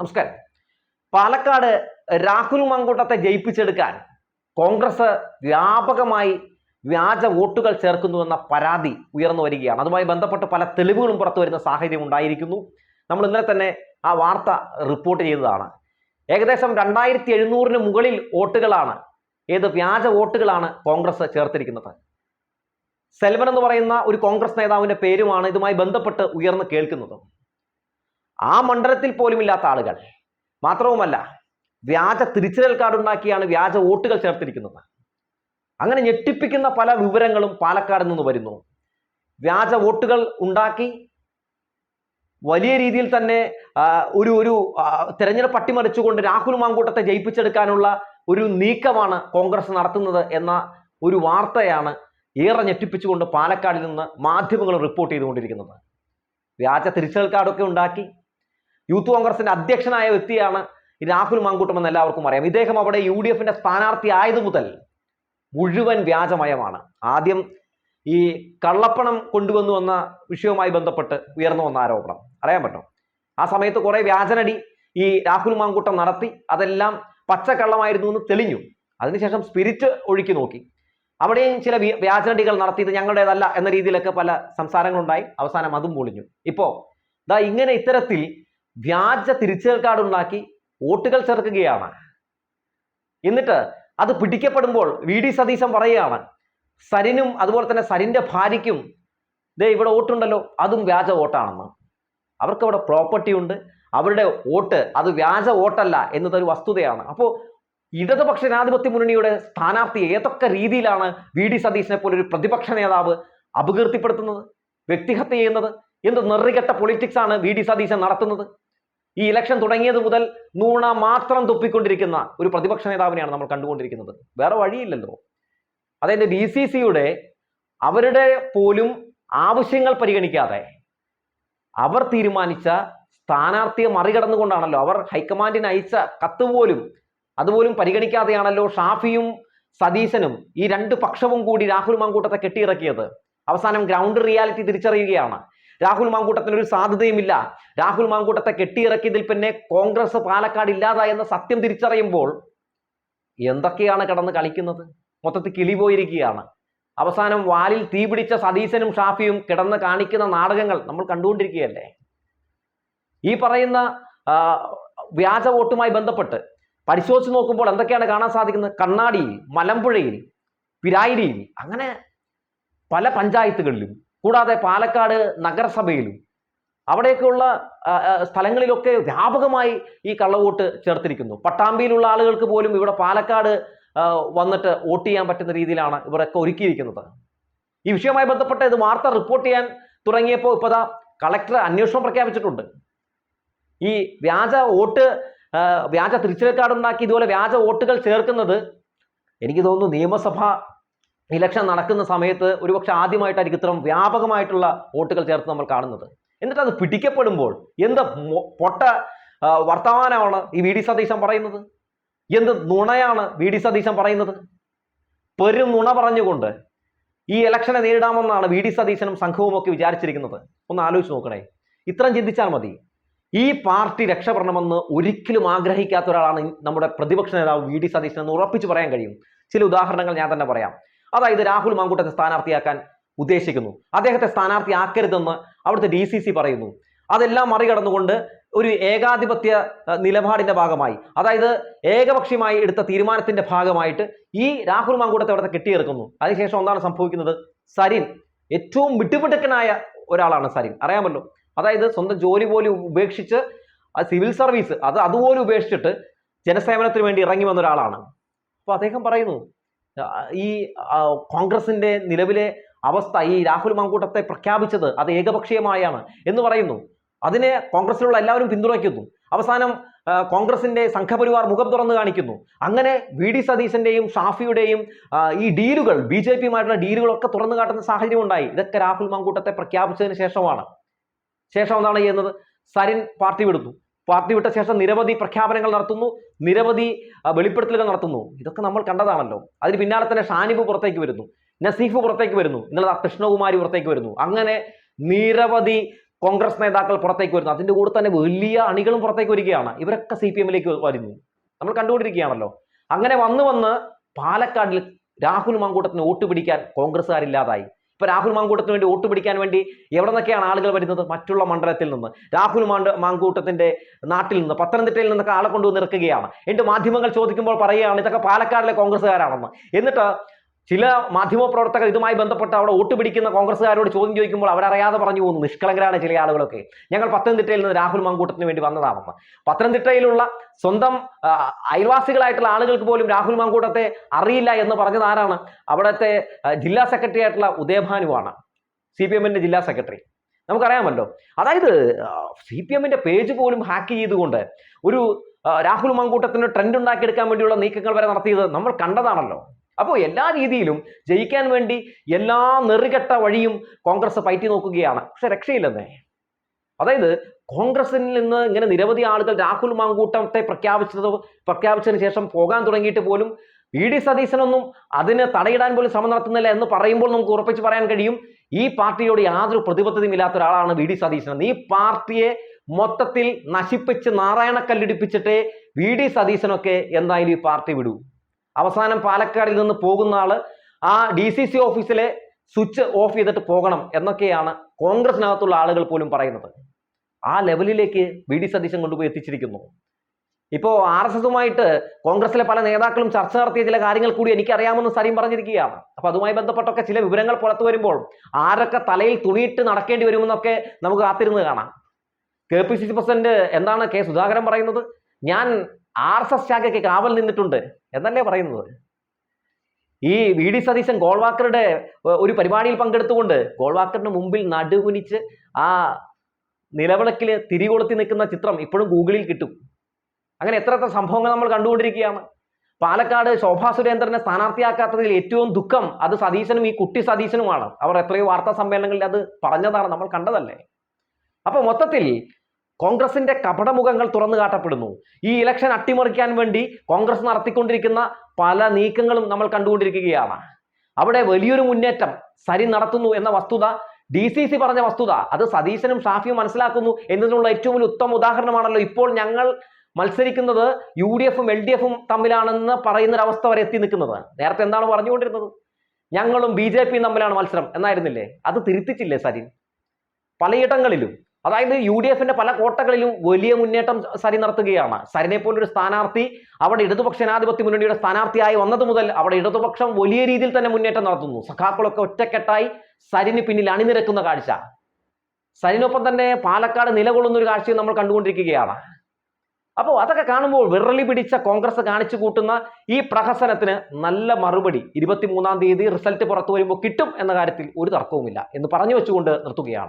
നമസ്കാരം. പാലക്കാട് രാഹുൽ മങ്കൂട്ടത്തെ ജയിപ്പിച്ചെടുക്കാൻ കോൺഗ്രസ് വ്യാപകമായി വ്യാജ വോട്ടുകൾ ചേർക്കുന്നുവെന്ന പരാതി ഉയർന്നു വരികയാണ്. അതുമായി ബന്ധപ്പെട്ട് പല തെളിവുകളും പുറത്തു വരുന്ന സാഹചര്യം ഉണ്ടായിരിക്കുന്നു. നമ്മൾ ഇന്നലെ തന്നെ ആ വാർത്ത റിപ്പോർട്ട് ചെയ്തതാണ്. ഏകദേശം രണ്ടായിരത്തി എഴുന്നൂറിന് മുകളിൽ വോട്ടുകളാണ് ഏത് വ്യാജ വോട്ടുകളാണ് കോൺഗ്രസ് ചേർത്തിരിക്കുന്നത്. സെൽവൻ എന്ന് പറയുന്ന ഒരു കോൺഗ്രസ് നേതാവിന്റെ പേരുമാണ് ഇതുമായി ബന്ധപ്പെട്ട് ഉയർന്നു കേൾക്കുന്നത്. ആ മണ്ഡലത്തിൽ പോലും ഇല്ലാത്ത ആളുകൾ. മാത്രവുമല്ല വ്യാജ തിരിച്ചറിയൽ കാർഡ് ഉണ്ടാക്കിയാണ് വ്യാജ വോട്ടുകൾ ചേർത്തിരിക്കുന്നത്. അങ്ങനെ ഞെട്ടിപ്പിക്കുന്ന പല വിവരങ്ങളും പാലക്കാട് നിന്ന് വരുന്നു. വ്യാജ വോട്ടുകൾ ഉണ്ടാക്കി വലിയ രീതിയിൽ തന്നെ ഒരു ഒരു തെരഞ്ഞെടുപ്പ് അട്ടിമറിച്ചുകൊണ്ട് രാഹുൽ മാങ്കൂട്ടത്തെ ജയിപ്പിച്ചെടുക്കാനുള്ള ഒരു നീക്കമാണ് കോൺഗ്രസ് നടത്തുന്നത് എന്ന ഒരു വാർത്തയാണ് ഏറെ ഞെട്ടിപ്പിച്ചുകൊണ്ട് പാലക്കാടിൽ നിന്ന് മാധ്യമങ്ങൾ റിപ്പോർട്ട് ചെയ്തുകൊണ്ടിരിക്കുന്നത്. വ്യാജ തിരിച്ചൽ കാർഡൊക്കെ ഉണ്ടാക്കി യൂത്ത് കോൺഗ്രസിന്റെ അധ്യക്ഷനായ വ്യക്തിയാണ് രാഹുൽ മാങ്കൂട്ടം എന്ന് എല്ലാവർക്കും അറിയാം. ഇദ്ദേഹം അവിടെ യു ഡി എഫിന്റെ സ്ഥാനാർത്ഥി ആയത് മുതൽ മുഴുവൻ വ്യാജമയമാണ്. ആദ്യം ഈ കള്ളപ്പണം കൊണ്ടുവന്നു എന്ന വിഷയവുമായി ബന്ധപ്പെട്ട് ഉയർന്നു വന്ന ആരോപണം. അറിയാൻ പറ്റും? ആ സമയത്ത് കുറെ വ്യാജനടി ഈ രാഹുൽ മാങ്കൂട്ടം നടത്തി. അതെല്ലാം പച്ചക്കള്ളമായിരുന്നു എന്ന് തെളിഞ്ഞു. അതിനുശേഷം സ്പിരിറ്റ് ഒഴുക്കി നോക്കി. അവിടെയും ചില വ്യ- വ്യാജനടികൾ നടത്തിയത് ഞങ്ങളുടേതല്ല എന്ന രീതിയിലൊക്കെ പല സംസാരങ്ങളുണ്ടായി. അവസാനം അതും പൊളിഞ്ഞു. ഇപ്പോ ദാ ഇങ്ങനെ ഇത്തരത്തിൽ വ്യാജ തിരിച്ചൽ കാർഡ് ഉണ്ടാക്കി വോട്ടുകൾ ചേർക്കുകയാണ് എന്നിട്ട് അത് പിടിക്കപ്പെടുമ്പോൾ വി ഡി സതീശൻ പറയുകയാണ് സരിനും അതുപോലെ തന്നെ സരിന്റെ ഭാര്യയ്ക്കും ദേ ഇവിടെ വോട്ടുണ്ടല്ലോ അതും വ്യാജ വോട്ടാണെന്ന്. അവർക്കവിടെ പ്രോപ്പർട്ടി ഉണ്ട് അവരുടെ വോട്ട് അത് വ്യാജ വോട്ടല്ല എന്നതൊരു വസ്തുതയാണ്. അപ്പോൾ ഇടതുപക്ഷ ജനാധിപത്യ മുന്നണിയുടെ സ്ഥാനാർത്ഥി ഏതൊക്കെ രീതിയിലാണ് വി ഡി സതീശനെ പോലെ ഒരു പ്രതിപക്ഷ നേതാവ് അപകീർത്തിപ്പെടുത്തുന്നത് വ്യക്തിഹത്യ ചെയ്യുന്നത് എന്ത് നെറികെട്ട പൊളിറ്റിക്സ് ആണ് വി ഡി സതീശൻ നടത്തുന്നത്? ഈ ഇലക്ഷൻ തുടങ്ങിയത് മുതൽ നൂണ മാത്രം തുപ്പിക്കൊണ്ടിരിക്കുന്ന ഒരു പ്രതിപക്ഷ നേതാവിനെയാണ് നമ്മൾ കണ്ടുകൊണ്ടിരിക്കുന്നത്. വേറെ വഴിയില്ലല്ലോ. അതായത് ബി സി സിയുടെ അവരുടെ പോലും ആവശ്യങ്ങൾ പരിഗണിക്കാതെ അവർ തീരുമാനിച്ച സ്ഥാനാർത്ഥിയെ മറികടന്നുകൊണ്ടാണല്ലോ അവർ ഹൈക്കമാൻഡിന് അയച്ച കത്ത് പോലും അതുപോലും പരിഗണിക്കാതെയാണല്ലോ ഷാഫിയും സതീശനും ഈ രണ്ട് പക്ഷവും കൂടി രാഹുൽ മാങ്കൂട്ടത്തെ കെട്ടിയിറക്കിയത്. അവസാനം ഗ്രൗണ്ട് റിയാലിറ്റി തിരിച്ചറിയുകയാണ്. രാഹുൽ മാങ്കൂട്ടത്തിന് ഒരു സാധ്യതയുമില്ല. രാഹുൽ മാങ്കൂട്ടത്തെ കെട്ടിയിറക്കിയതിൽ പിന്നെ കോൺഗ്രസ് പാലക്കാട് ഇല്ലാതായെന്ന സത്യം തിരിച്ചറിയുമ്പോൾ എന്തൊക്കെയാണ് കിടന്ന് കളിക്കുന്നത്? മൊത്തത്തിൽ കിളി പോയിരിക്കുകയാണ്. അവസാനം വാലിൽ തീ പിടിച്ച സതീശനും ഷാഫിയും കിടന്ന് കാണിക്കുന്ന നാടകങ്ങൾ നമ്മൾ കണ്ടുകൊണ്ടിരിക്കുകയല്ലേ? ഈ പറയുന്ന വ്യാജ വോട്ടുമായി ബന്ധപ്പെട്ട് പരിശോധിച്ച് നോക്കുമ്പോൾ എന്തൊക്കെയാണ് കാണാൻ സാധിക്കുന്നത്? കണ്ണാടിയിൽ മലമ്പുഴയിൽ പിരായിരിയിൽ അങ്ങനെ പല പഞ്ചായത്തുകളിലും കൂടാതെ പാലക്കാട് നഗരസഭയിലും അവിടെയൊക്കെയുള്ള സ്ഥലങ്ങളിലൊക്കെ വ്യാപകമായി ഈ കള്ളവോട്ട് ചേർത്തിരിക്കുന്നു. പട്ടാമ്പിയിലുള്ള ആളുകൾക്ക് പോലും ഇവിടെ പാലക്കാട് വന്നിട്ട് വോട്ട് ചെയ്യാൻ പറ്റുന്ന രീതിയിലാണ് ഇവരൊക്കെ ഒരുക്കിയിരിക്കുന്നത്. ഈ വിഷയവുമായി ബന്ധപ്പെട്ട് ഇത് വാർത്ത റിപ്പോർട്ട് ചെയ്യാൻ തുടങ്ങിയപ്പോൾ ഇപ്പതാ കളക്ടർ അന്വേഷണം പ്രഖ്യാപിച്ചിട്ടുണ്ട്. ഈ വ്യാജ വോട്ട് വ്യാജ തിരിച്ചറിയൽ കാർഡ് ഉണ്ടാക്കി ഇതുപോലെ വ്യാജ വോട്ടുകൾ ചേർക്കുന്നത് എനിക്ക് തോന്നുന്നു നിയമസഭ ഇലക്ഷൻ നടക്കുന്ന സമയത്ത് ഒരുപക്ഷെ ആദ്യമായിട്ടായിരിക്കും ഇത്തരം വ്യാപകമായിട്ടുള്ള വോട്ടുകൾ ചേർത്ത് നമ്മൾ കാണുന്നത്. എന്നിട്ട് അത് പിടിക്കപ്പെടുമ്പോൾ എന്ത് പൊട്ട വർത്തമാനമാണ് ഈ വി ഡി സതീശൻ പറയുന്നത്? എന്ത് നുണയാണ് വി ഡി സതീശൻ പറയുന്നത്? പെരും നുണ പറഞ്ഞുകൊണ്ട് ഈ ഇലക്ഷനെ നേരിടാമെന്നാണ് വി ഡി സതീശനും സംഘവും ഒക്കെ വിചാരിച്ചിരിക്കുന്നത്. ഒന്ന് ആലോചിച്ച് നോക്കണേ. ഇത്രയും ചിന്തിച്ചാൽ മതി. ഈ പാർട്ടി രക്ഷപ്പെടണമെന്ന് ഒരിക്കലും ആഗ്രഹിക്കാത്ത ഒരാളാണ് നമ്മുടെ പ്രതിപക്ഷ നേതാവ് വി ഡി സതീശൻ എന്ന് ഉറപ്പിച്ച് പറയാൻ കഴിയും. ചില ഉദാഹരണങ്ങൾ ഞാൻ തന്നെ പറയാം. അതായത് രാഹുൽ മാങ്കൂട്ടത്തെ സ്ഥാനാർത്ഥിയാക്കാൻ ഉദ്ദേശിക്കുന്നു. അദ്ദേഹത്തെ സ്ഥാനാർത്ഥിയാക്കരുതെന്ന് അവിടുത്തെ ഡി പറയുന്നു. അതെല്ലാം മറികടന്നുകൊണ്ട് ഒരു ഏകാധിപത്യ നിലപാടിന്റെ ഭാഗമായി അതായത് ഏകപക്ഷീയമായി എടുത്ത തീരുമാനത്തിന്റെ ഭാഗമായിട്ട് ഈ രാഹുൽ മാങ്കൂട്ടത്തെ അവിടുത്തെ കെട്ടിയിറക്കുന്നു അതിനുശേഷം എന്താണ് സംഭവിക്കുന്നത്? സരിൻ ഏറ്റവും വിട്ടുപിടുക്കനായ ഒരാളാണ് സരിൻ. അറിയാമല്ലോ? അതായത് സ്വന്തം ജോലി പോലും ഉപേക്ഷിച്ച് സിവിൽ സർവീസ് അത് അതുപോലും ഉപേക്ഷിച്ചിട്ട് ജനസേവനത്തിന് വേണ്ടി ഇറങ്ങി വന്ന ഒരാളാണ്. അപ്പോൾ അദ്ദേഹം പറയുന്നു ഈ കോൺഗ്രസിന്റെ നിലവിലെ അവസ്ഥ ഈ രാഹുൽ മാങ്കൂട്ടത്തെ പ്രഖ്യാപിച്ചത് അത് ഏകപക്ഷീയമായാണ് എന്ന് പറയുന്നു. അതിനെ കോൺഗ്രസിലുള്ള എല്ലാവരും പിന്തുണയ്ക്കുന്നു. അവസാനം കോൺഗ്രസിന്റെ സംഘപരിവാർ മുഖം തുറന്നു കാണിക്കുന്നു. അങ്ങനെ വി ഡി സതീശന്റെയും ഷാഫിയുടെയും ഈ ഡീലുകൾ ബി ജെ പിയുമായിട്ടുള്ള ഡീലുകളൊക്കെ തുറന്നു കാട്ടുന്ന സാഹചര്യം ഉണ്ടായി ഇതൊക്കെ രാഹുൽ മാങ്കൂട്ടത്തെ പ്രഖ്യാപിച്ചതിന് ശേഷമാണ്. ശേഷം എന്താണ് ചെയ്യുന്നത്? സരിൻ പാർട്ടി വിടുന്നു. പാർട്ടി വിട്ട ശേഷം നിരവധി പ്രഖ്യാപനങ്ങൾ നടത്തുന്നു നിരവധി വെളിപ്പെടുത്തലുകൾ നടത്തുന്നു. ഇതൊക്കെ നമ്മൾ കണ്ടതാണല്ലോ. അതിന് പിന്നാലെ തന്നെ ഷാനിബ് പുറത്തേക്ക് വരുന്നു നസീഫ് പുറത്തേക്ക് വരുന്നു ഇന്നലെ കൃഷ്ണകുമാരി പുറത്തേക്ക് വരുന്നു. അങ്ങനെ നിരവധി കോൺഗ്രസ് നേതാക്കൾ പുറത്തേക്ക് വരുന്നു. അതിന്റെ കൂടെ തന്നെ വലിയ അണികളും പുറത്തേക്ക് വരികയാണ്. ഇവരൊക്കെ സി പി എമ്മിലേക്ക് വരുന്നു. നമ്മൾ കണ്ടുകൊണ്ടിരിക്കുകയാണല്ലോ. അങ്ങനെ വന്ന് വന്ന് പാലക്കാടിൽ രാഹുൽ മാങ്കൂട്ടത്തിന് വോട്ട് പിടിക്കാൻ കോൺഗ്രസ്സുകാരില്ലാതായി. ഇപ്പൊ രാഹുൽ മാങ്കൂട്ടത്തിന് വേണ്ടി വോട്ട് പിടിക്കാൻ വേണ്ടി എവിടെ നിന്നൊക്കെയാണ് ആളുകൾ വരുന്നത്? മറ്റുള്ള മണ്ഡലത്തിൽ നിന്ന്. രാഹുൽ മാങ്കൂട്ടത്തിന്റെ നാട്ടിൽ നിന്ന് പത്തനംതിട്ടയിൽ നിന്നൊക്കെ ആളെ കൊണ്ടുവന്ന് ഇറക്കുകയാണ്. എന്നിട്ട് മാധ്യമങ്ങൾ ചോദിക്കുമ്പോൾ പറയുകയാണ് ഇതൊക്കെ പാലക്കാടിലെ കോൺഗ്രസ്സുകാരാണെന്ന്. എന്നിട്ട് ചില മാധ്യമപ്രവർത്തകർ ഇതുമായി ബന്ധപ്പെട്ട് അവിടെ വോട്ട് പിടിക്കുന്ന കോൺഗ്രസ്സുകാരോട് ചോദ്യം ചോദിക്കുമ്പോൾ അവരറിയാതെ പറഞ്ഞു പോകുന്നു. നിഷ്കളങ്കരാണ് ചില ആളുകളൊക്കെ. ഞങ്ങൾ പത്തനംതിട്ടയിൽ നിന്ന് രാഹുൽ മാങ്കൂട്ടത്തിന് വേണ്ടി വന്നതാണെന്ന് പത്തനംതിട്ടയിലുള്ള സ്വന്തം അയൽവാസികളായിട്ടുള്ള ആളുകൾക്ക് പോലും രാഹുൽ മാങ്കൂട്ടത്തെ അറിയില്ല എന്ന് പറഞ്ഞത് ആരാണ്? അവിടുത്തെ ജില്ലാ സെക്രട്ടറി ആയിട്ടുള്ള ഉദയഭാനുവാണ്. സി പി എമ്മിന്റെ ജില്ലാ സെക്രട്ടറി. നമുക്കറിയാമല്ലോ. അതായത് സി പി എമ്മിന്റെ പേജ് പോലും ഹാക്ക് ചെയ്തുകൊണ്ട് ഒരു രാഹുൽ മാങ്കൂട്ടത്തിന് ട്രെൻഡ് ഉണ്ടാക്കിയെടുക്കാൻ വേണ്ടിയുള്ള നീക്കങ്ങൾ വരെ നടത്തിയത് നമ്മൾ കണ്ടതാണല്ലോ. അപ്പോൾ എല്ലാ രീതിയിലും ജയിക്കാൻ വേണ്ടി എല്ലാ നെറുകെട്ട വഴിയും കോൺഗ്രസ് പയറ്റി നോക്കുകയാണ്. പക്ഷെ രക്ഷയില്ലെന്നേ. അതായത് കോൺഗ്രസിൽ നിന്ന് ഇങ്ങനെ നിരവധി ആളുകൾ രാഹുൽ മാങ്കൂട്ടത്തെ പ്രഖ്യാപിച്ചത് പ്രഖ്യാപിച്ചതിന് ശേഷം പോകാൻ തുടങ്ങിയിട്ട് പോലും വി ഡി സതീശനൊന്നും അതിന് തടയിടാൻ പോലും ശ്രമം നടത്തുന്നില്ല എന്ന് പറയുമ്പോൾ നമുക്ക് ഉറപ്പിച്ച് പറയാൻ കഴിയും. ഈ പാർട്ടിയോട് യാതൊരു പ്രതിബദ്ധതയും ഇല്ലാത്ത ഒരാളാണ് വി ഡി സതീശൻ ഈ പാർട്ടിയെ മൊത്തത്തിൽ നശിപ്പിച്ച് നാരായണക്കല്ലിടിപ്പിച്ചിട്ടേ വി ഡി സതീശനൊക്കെ എന്തായാലും ഈ പാർട്ടി വിടൂ. അവസാനം പാലക്കാടിൽ നിന്ന് പോകുന്ന ആൾ ആ ഡി സി സി ഓഫീസിലെ സ്വിച്ച് ഓഫ് ചെയ്തിട്ട് പോകണം എന്നൊക്കെയാണ് കോൺഗ്രസിനകത്തുള്ള ആളുകൾ പോലും പറയുന്നത്. ആ ലെവലിലേക്ക് വി ഡി സതീശൻ കൊണ്ടുപോയി എത്തിച്ചിരിക്കുന്നു. ഇപ്പോ ആർ എസ് എസുമായിട്ട് കോൺഗ്രസിലെ പല നേതാക്കളും ചർച്ച നടത്തിയ ചില കാര്യങ്ങൾ കൂടി എനിക്കറിയാമെന്ന് സരീം പറഞ്ഞിരിക്കുകയാണ്. അപ്പൊ അതുമായി ബന്ധപ്പെട്ടൊക്കെ ചില വിവരങ്ങൾ പുറത്തു വരുമ്പോൾ ആരൊക്കെ തലയിൽ തുണിയിട്ട് നടക്കേണ്ടി വരുമെന്നൊക്കെ നമുക്ക് കാത്തിരുന്ന് കാണാം. K P C C president എന്താണ് കെ സുധാകരൻ പറയുന്നത്? ഞാൻ ആർ എസ് എസ് ശാഖയ്ക്ക് കാവൽ നിന്നിട്ടുണ്ട് എന്നല്ലേ പറയുന്നത്? ഈ വി ഡി സതീശൻ ഗോൾവാക്കറുടെ ഒരു പരിപാടിയിൽ പങ്കെടുത്തുകൊണ്ട് ഗോൾവാക്കറിന് മുമ്പിൽ നടുകുനിച്ച് ആ നിലവിളക്കിൽ തിരികൊളുത്തി നിൽക്കുന്ന ചിത്രം ഇപ്പോഴും ഗൂഗിളിൽ കിട്ടും. അങ്ങനെ എത്ര എത്ര സംഭവങ്ങൾ നമ്മൾ കണ്ടുകൊണ്ടിരിക്കുകയാണ്. പാലക്കാട് ശോഭാ സുരേന്ദ്രനെ സ്ഥാനാർത്ഥിയാക്കാത്തതിൽ ഏറ്റവും ദുഃഖം അത് സതീശനും ഈ കുട്ടി സതീശനുമാണ്. അവർ എത്രയോ വാർത്താ സമ്മേളനങ്ങളിൽ അത് പറഞ്ഞതാണ് നമ്മൾ കണ്ടതല്ലേ? അപ്പൊ മൊത്തത്തിൽ കോൺഗ്രസിന്റെ കപടമുഖങ്ങൾ തുറന്നു കാട്ടപ്പെടുന്നു. ഈ ഇലക്ഷൻ അട്ടിമറിക്കാൻ വേണ്ടി കോൺഗ്രസ് നടത്തിക്കൊണ്ടിരിക്കുന്ന പല നീക്കങ്ങളും നമ്മൾ കണ്ടുകൊണ്ടിരിക്കുകയാണ്. അവിടെ വലിയൊരു മുന്നേറ്റം സരി നടത്തുന്നു എന്ന വസ്തുത ഡി സി സി പറഞ്ഞ വസ്തുത അത് സതീശനും ഷാഫിയും മനസ്സിലാക്കുന്നു എന്നതിനുള്ള ഏറ്റവും വലിയ ഉത്തമ ഉദാഹരണമാണല്ലോ ഇപ്പോൾ ഞങ്ങൾ മത്സരിക്കുന്നത് യു ഡി എഫും എൽ ഡി എഫും തമ്മിലാണെന്ന് പറയുന്ന അവസ്ഥ വരെ എത്തി നിൽക്കുന്നത്. നേരത്തെ എന്താണ് പറഞ്ഞുകൊണ്ടിരുന്നത്? ഞങ്ങളും ബി ജെ പിയും തമ്മിലാണ് മത്സരം എന്നായിരുന്നില്ലേ? അത് തിരുത്തിച്ചില്ലേ സരിൻ? പലയിടങ്ങളിലും. അതായത് യു ഡി എഫിന്റെ പല കോട്ടകളിലും വലിയ മുന്നേറ്റം സരി നടത്തുകയാണ്. സരിനെ പോലൊരു സ്ഥാനാർത്ഥി അവിടെ ഇടതുപക്ഷ ജനാധിപത്യ മുന്നണിയുടെ സ്ഥാനാർത്ഥിയായി വന്നത് മുതൽ അവിടെ ഇടതുപക്ഷം വലിയ രീതിയിൽ തന്നെ മുന്നേറ്റം നടത്തുന്നു. സഖാക്കളൊക്കെ ഒറ്റക്കെട്ടായി സരിന് പിന്നിൽ അണിനിരക്കുന്ന കാഴ്ച. സരിനൊപ്പം തന്നെ പാലക്കാട് നിലകൊള്ളുന്ന ഒരു കാഴ്ചയും നമ്മൾ കണ്ടുകൊണ്ടിരിക്കുകയാണ്. അപ്പോൾ അതൊക്കെ കാണുമ്പോൾ വിറളി പിടിച്ച കോൺഗ്രസ് കാണിച്ചു കൂട്ടുന്ന ഈ പ്രഹസനത്തിന് നല്ല മറുപടി ഇരുപത്തിമൂന്നാം തീയതി റിസൾട്ട് പുറത്തു വരുമ്പോൾ കിട്ടും എന്ന കാര്യത്തിൽ ഒരു തർക്കവുമില്ല എന്ന് പറഞ്ഞു വെച്ചുകൊണ്ട് നിർത്തുകയാണ്.